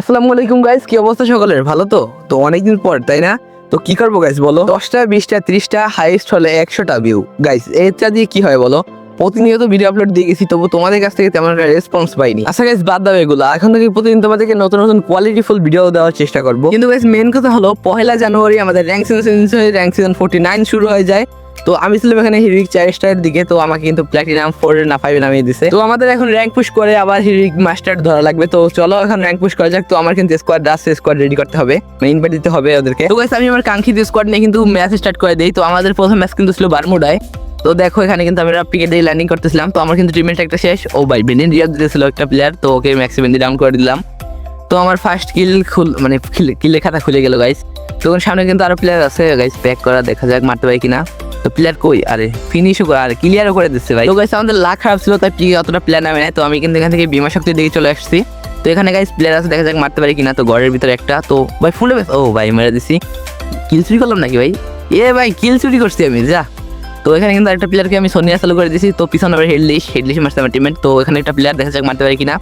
আসসালামু আলাইকুম গাইস কি অবস্থা সকলের? ভালো তো? তো অনেকদিন পর, তাই না? তো কি করব গাইস বলো? দশটা, বিশটা, ত্রিশটা হাইস্ট হলে একশোটা ভিউ গাইস এটা দিয়ে কি হয়, বলো? প্রতিনিয়ত ভিডিও আপলোড দিয়ে গেছি, তবু তোমাদের কাছ থেকে তেমন একটা রেসপন্স পাইনি। আচ্ছা গাইস বাদ দাও এগুলো। এখন থেকে প্রতিদিন তোমাদেরকে নতুন নতুন কোয়ালিটিফুল ভিডিও দেওয়ার চেষ্টা করব। কিন্তু গাইস মেন কথা হলো, পহেলা জানুয়ারি আমাদের rank season rank season forty nine শুরু হয়ে যায়। তো আমি ছিলাম এখানে হিরিক চার স্টারের দিকে, তো আমাকে কিন্তু প্ল্যাটিনাম ফোর না ফাইভ নামিয়ে দিছে। তো আমাদের এখন র্যাঙ্ক পুশ করে আবার হিরিক মাস্টার ধরা লাগবে। তো চলো এখন র্যাঙ্ক পুশ করা যাক। তো আমার কিন্তু স্কোয়াড রাস স্কোয়াড রেডি করতে হবে। মেইন পার্ট দিতে হবে ওদেরকে। তো আমি আমার কাঙ্ক্ষিত স্কোয়াড নিয়ে কিন্তু ম্যাচ স্টার্ট করে দিই। তো আমাদের প্রথম ম্যাচ কিন্তু ছিল বারমুডায়। তো দেখো, এখানে কিন্তু আমরা পিকে দিয়ে ল্যান্ডিং করতেছিলাম। তো আমার কিন্তু টিমের একটা শেষ। ও ভাই বেনিন রিয়াদ দিতেছিল একটা প্লেয়ার তো ওকে ম্যাক্সিমেন্দি ডাউন করে দিলাম। তো আমার ফার্স্ট কিল খুল মানে কিলের খাতা খুলে গেল গাইস তখন সামনে কিন্তু আরও প্লেয়ার আছে গাইস প্যাক করা দেখা যাক মারতে পারি কিনা। তো প্লেয়ার কই? আরে ফিনিশও করে আরে ক্লিয়ারও করে দিচ্ছে ভাই। তো গাইস আমাদের লাখ খারাপ ছিল, তাই পিকে অতটা প্লেয়ার নামে নাই। তো আমি কিন্তু এখান থেকে বিমা শক্তির দিকে চলে আসছি। তো এখানে গাইস প্লেয়ার আছে, দেখা যাক মারতে পারি কিনা। তো ঘরের ভিতরে একটা। তো ভাই ফুলে ও ভাই, মেরে দিছি। কিল চুরি করলাম নাকি ভাই? এ ভাই কিল চুরি করছি আমি, যা। তো এখানে কিন্তু একটা প্লেয়ারকে আমি সোনিয়া চালু করে দিয়েছি তো পিছনে আবার হেডলিশ হেডলিশ মারছে আমার টিমমেট তো এখানে একটা প্লেয়ার দেখা যাক মারতে পারি কিনা।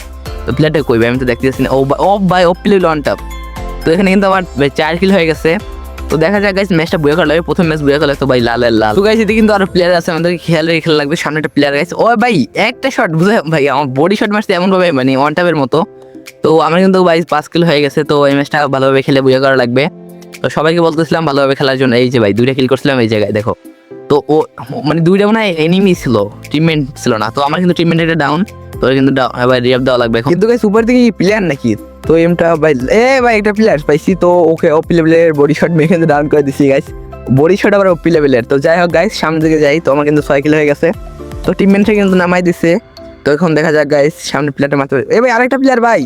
তো প্লেয়ারটা কই ভাই? আমি তো দেখতে পাচ্ছি না। ও ও ভাই, ও প্লে লন টপ তো এখানে কিন্তু আমার চার কিল হয়ে গেছে। তো দেখা যাক গাইস ম্যাচটা বয়ে লাগবে প্রথম ম্যাচ বয়ে করা তো ভাই লাল লাল। তো গাইস এদিকে কিন্তু আরও প্লেয়ার আছে আমাদেরকে খেয়াল রেখে খেলা লাগবে, সামনে একটা প্লেয়ার গাইছে ও ভাই, একটা শট বুঝে ভাই, আমার বডি শট মারছে এমন ভাবে মানে ওয়ান টাপের মতো। তো আমার কিন্তু ভাই পাঁচ কিল হয়ে গেছে, তো এই ম্যাচটা ভালোভাবে খেলে বয়ে করা লাগবে। তো সবাইকে বলতেছিলাম, ভালোভাবে খেলার জন্য। এই যে ভাই, দুইটা কিল করছিলাম এই জায়গায়, দেখো। তো ও মানে দুইটা মনে হয় এনিমি ছিল টিমমেট ছিল না। তো আমার কিন্তু টিমমেট একটা ডাউন তো কিন্তু এবার রিয়াপ দেওয়া লাগবে কিন্তু গাইস উপর থেকে প্লেয়ার নাকি? তো এমটা ভাই, এ ভাই একটা প্লেয়ার পাইছি, তো ওকে ওপি লেভেলের বডি শট মেখে ডাউন করে দিছি গাইস বডি শট আবার ওপি লেভেলের তো যাই হোক গাইস সামনে দিকে যাই, তো আমার কিন্তু ছয় কিলো হয়ে গেছে। তো টিমমেটটা কিন্তু নামাই দিছে। তো এখন দেখা যাক গাইস সামনে প্লেয়ারটা মারতে পারে। এ ভাই, আরেকটা প্লেয়ার ভাই,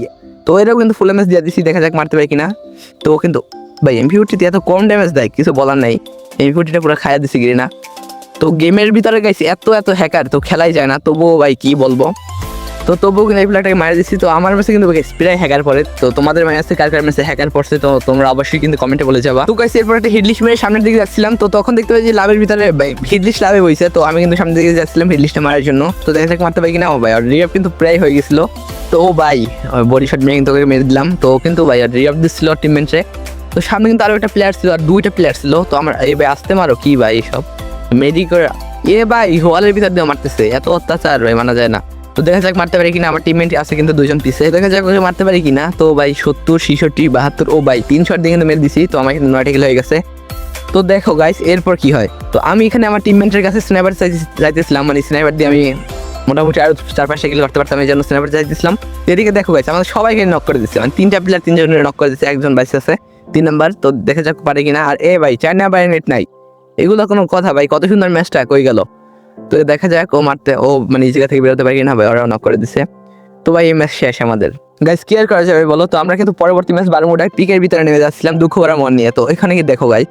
তো এরকম কিন্তু ফুল এমএস দিয়ে দিছি, দেখা যাক মারতে পারে কিনা। তো কিন্তু, ভাই এমপিউটিতে এত কম ড্যামেজ দেয়, কিছু বলার নাই। এমপিউটিটা পুরো খাইয়া দিছি গিরি না তো গেমের ভিতরে গাইছি এত এত হ্যাকার তো খেলাই যায় না। তবুও ভাই, কি বলব? তো তবুও কিন্তু এই প্লেয়ারটাকে মারা দিচ্ছি। তো আমার মেসে কিন্তু স্প্রে হ্যাকার পরে তো তোমাদের মেসে কার কার মেসে হ্যাকার পড়ছে, তো তোমরা অবশ্যই কিন্তু কমেন্টে বলে যাবা। তো গাইছি এরপর একটা হিডলিশ মেরে সামনের দিকে যাচ্ছিলাম। তো তখন দেখতে পাই যে লাভের ভিতরে হিডলিশ লাভে বইছে। তো আমি কিন্তু সামনের দিকে যাচ্ছিলাম হিডলিশটা মারার জন্য। তো দেখা যাক মারতে পারি কিনা। ও ভাই আর রিয়াপ কিন্তু প্রায় হয়ে গেছিল। তো ও ভাই বডি শট মেরে কিন্তু মেরে দিলাম। তো কিন্তু ভাই রিয়াপ দিচ্ছিল টিমমেন্টে তো সামনে কিন্তু আরও একটা প্লেয়ার ছিল, আর দুইটা প্লেয়ার ছিল। তো আমার এই ভাই, আসতে মারো কি ভাই সব। মেডি করে এ ভাই ওয়ালের ভিতর দিয়ে মারতেছে। এত অত্যাচার ভাই, মানা যায় না। তো দেখা যাক মারতে পারি কিনা, আমার টিমমেট আছে কিন্তু দুজন পিছে। দেখা যাক ওকে মারতে পারি কিনা। তো ভাই, সত্তর, ছিষট্টি, বাহাত্তর, ও ভাই, তিন শট দিয়ে কিন্তু মেরে দিছি। তো আমার কিন্তু নয়টা কিলো হয়ে গেছে। তো দেখো গাইস এরপর কি হয়? তো আমি এখানে আমার টিমমেটের কাছে স্নাইপার চাইতেছিলাম। মানে স্নাইপার দিয়ে আমি মোটামুটি আরও চার পাঁচটা কিলো করতে পারতাম, এই জন্য স্নাইপার চাইতেছিলাম। এদিকে দেখো গাইস আমাদের সবাইকে নক করে দিচ্ছে। মানে তিনটা প্লেয়ার তিনজনের নক করে দিচ্ছে। একজন বাইস আছে, তিন নাম্বার তো দেখা যাক পারে কিনা। আর এ ভাই চার নাম্বার নেট নাই। এগুলো কোনো কথা ভাই, কত সুন্দর ম্যাচটা কই গেল? তো দেখা যাক, ও মারতে, ও মানে জায়গা থেকে বেরোতে পারি কিনা ওরা নক করে দিছে। তো ভাই, এই ম্যাচ শেষ আমাদের। গাইস কি আর করা যাবে বলো তো? আমরা কিন্তু পরবর্তী ম্যাচ বারমুডায় পিকের ভিতরে নেমে যাচ্ছিলাম, দুঃখ ভরা মন নিয়ে। তো এখানে কি দেখো ভাই,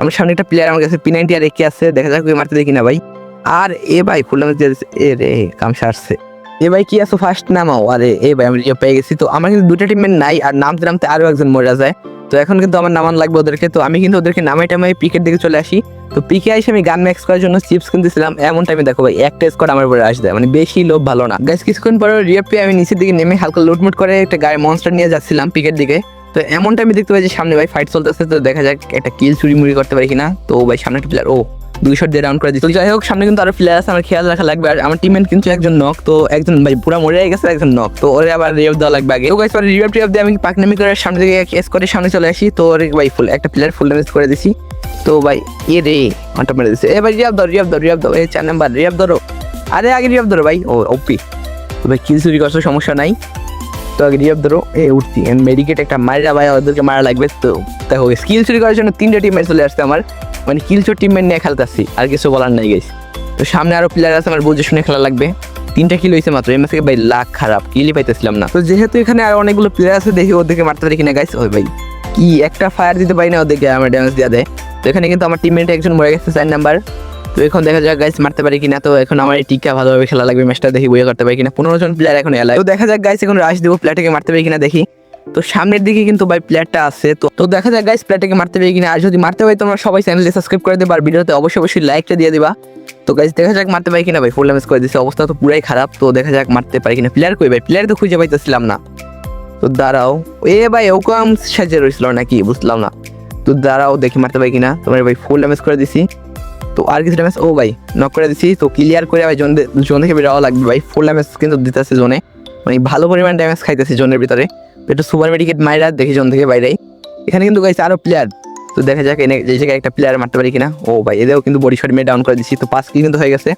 আমার সামনে একটা প্লেয়ার আমার কাছে পি নাইনটি আর একে আছে, দেখা যাক ওই মারতে দেখি না ভাই। আর এ ভাই ফুল ম্যাচ এ রে, কাম সারছে। এ ভাই, কি আছো? ফার্স্ট নামাও। আরে, এ ভাই, আমি পেয়ে গেছি। তো আমার কিন্তু দুটো টিমের নাই, আর নামতে নামতে আরও একজন মরে যায়। তো এখন কিন্তু আমার নামান লাগবে ওদেরকে। তো আমি কিন্তু ওদেরকে নামাই টামাই পিকের দিকে চলে আসি। তো পিকে আসে আমি গান ম্যাক্স করার জন্য চিপস কিনতেছিলাম। এমন টাইমে দেখো ভাই, একটা স্কোয়াড আমার উপরে আসবে মানে বেশি লোভ ভালো না। গ্যাস কিছুক্ষণ পরে রিয়াপি আমি নিচের দিকে নেমে হালকা লুটমুট করে একটা গায়ে মনস্টার নিয়ে যাচ্ছিলাম পিকের দিকে। তো এমন টাইমে দেখতে পাই যে সামনে ভাই ফাইট চলতেছে। তো দেখা যাক একটা কিল চুরি মুড়ি করতে পারি কিনা। তো ভাই সামনে একটা প্লেয়ার ও। দুই শট দিয়ে রাউন্ড করে তো যাই হোক, সামনে কিন্তু আরও প্লেয়ার আছে, আমার খেয়াল রাখা লাগবে। আর আমার টিমের কিন্তু একজন নক তো একজন ভাই পুরো মরে গেছে, একজন নক তো ওরে আবার রিভাইভ দেওয়া লাগবে আগে। তো গাইস পরে রিভাইভ দিয়ে আমি পাকনামি করে সামনে দিকে কেস করে সামনে চলে আসি। তো ওরে ভাই ফুল একটা প্লেয়ার ফুল ড্যামেজ করে দিছি। তো ভাই, এ রে অনটা মেরে দিছে। এবার রিয়াব ধরো রিয়াব ধরো রিয়াব ধরো। এই চার নাম্বার রিয়াব ধরো। আরে, আগে রিয়াব ধরো ভাই। ও ওপি তো ভাই কিল চুরি করছ সমস্যা নাই। তো আগে রিয়াব ধরো। এ এন্ড মেডিকেট একটা মারা ভাই, ওদেরকে মারা লাগবে। তো দেখো স্কিল চুরি করার জন্য তিনটে টিম চলে আসছে আমার। মানে কিলচোর টিমমেট নিয়ে খেলতেছি, আর কিছু বলার নাই গেছি তো সামনে আরও প্লেয়ার আছে, আমার বুঝে শুনে খেলা লাগবে। তিনটা কিল হয়েছে মাত্র থেকে ভাই লাখ খারাপ কিলই পাইতেছিলাম না। তো যেহেতু এখানে আর অনেকগুলো প্লেয়ার আছে, দেখি ওদেরকে মারতে পারি কিনা গাইস ওই ভাই, কি একটা ফায়ার দিতে পারি না ওদেরকে, আমার ড্যামেজ দিয়ে দেয়। তো এখানে কিন্তু আমার টিমমেট একজন মরে গেছে, চার নাম্বার তো এখন দেখা যাক গাইস মারতে পারি কিনা। তো এখন আমার এই টিকা ভালোভাবে খেলা লাগবে ম্যাচটা দেখি বইয়া করতে পারি কিনা। পনেরো জন প্লেয়ার এখন এলাই তো দেখা যাক গাইস এখন রাশ দিব প্লেয়ারটাকে মারতে পারি কিনা দেখি। তো সামনের দিকে কিন্তু ভাই প্লেয়ারটা আছে। তো তো দেখা যাক গাইস প্লেয়ারটাকে মারতে পারি কিনা। আর যদি মারতে পারি তোমরা সবাই চ্যানেলটি সাবস্ক্রাইব করে দেবা আর ভিডিওতে অবশ্যই অবশ্যই লাইকটা দিয়ে দিবা। তো গাইস দেখা যাক মারতে পারি কিনা ভাই। ফুল ড্যামেজ করে দিচ্ছে অবস্থা তো পুরাই খারাপ। তো দেখা যাক মারতে পারি কিনা। প্লেয়ার কই ভাই? প্লেয়ার তো খুঁজে পাইতেছিলাম না। তো দাঁড়াও। এ ভাই ওকে আম সাজে রয়েছিল নাকি? বুঝলাম না। তো দাঁড়াও দেখি মারতে পারি কিনা। তোমার ভাই ফুল ড্যামেজ করে দিছি। তো আর কিছু ড্যামেজ ও ভাই নক করে দিছি। তো ক্লিয়ার করে ভাই জোন জোন থেকে বেরোয়া লাগবে ভাই। ফুল ড্যামেজ কিন্তু দিতেছে জোনে। মানে ভালো পরিমাণ ড্যামেজ খাইতেছে জোনের ভিতরে। একটু সুপার মেডিকেট মাইরা দেখি জোন থেকে বাইরে। এখানে কিন্তু গাইছে আরও প্লেয়ার তো দেখা যাক এনে এই জায়গায় একটা প্লেয়ার মারতে পারি কিনা। ও ভাই, এদেরও কিন্তু বডি শট মেয়ে ডাউন করে দিচ্ছি তো পাঁচ কি কিন্তু হয়ে গেছে।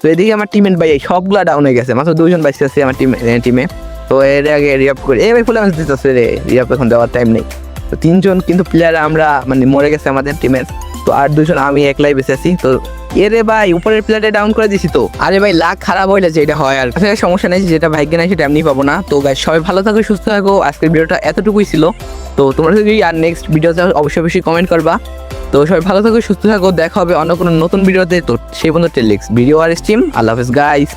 তো এদিকে আমার টিমের ভাই সবগুলা ডাউন হয়ে গেছে। মাত্র দুজন বাইসে আছে আমার টিম টিমে তো এর আগে রিয়াপ করে এ ভাই ফুল ড্যামেজ দিতেছে রে। রিয়াপ এখন দেওয়ার টাইম নেই। তো তিনজন কিন্তু প্লেয়ার আমরা মানে মরে গেছে আমাদের টিমের তো আর দুজন আমি একলাই বেঁচে আছি। তো এরে ভাই, উপরের প্লেটে ডাউন করে দিছি তো। আরে ভাই লাখ খারাপ হইলে যে এটা হয় আর। আসলে সমস্যা নেই, যেটা ভাগ্য নাই সেটা এমনি পাবো না। তো গাইস সবাই ভালো থাকো, সুস্থ থাকো। আজকের ভিডিওটা এতটুকুই ছিল। তো তোমরা যদি আর নেক্সট ভিডিওতে অবশ্যই বেশি কমেন্ট করবা। তো সবাই ভালো থাকো, সুস্থ থাকো। দেখা হবে অন্য কোনো নতুন ভিডিওতে। তো সেই পর্যন্ত টেলিক্স ভিডিও আর স্টিম আল্লাহ হাফেজ গাইস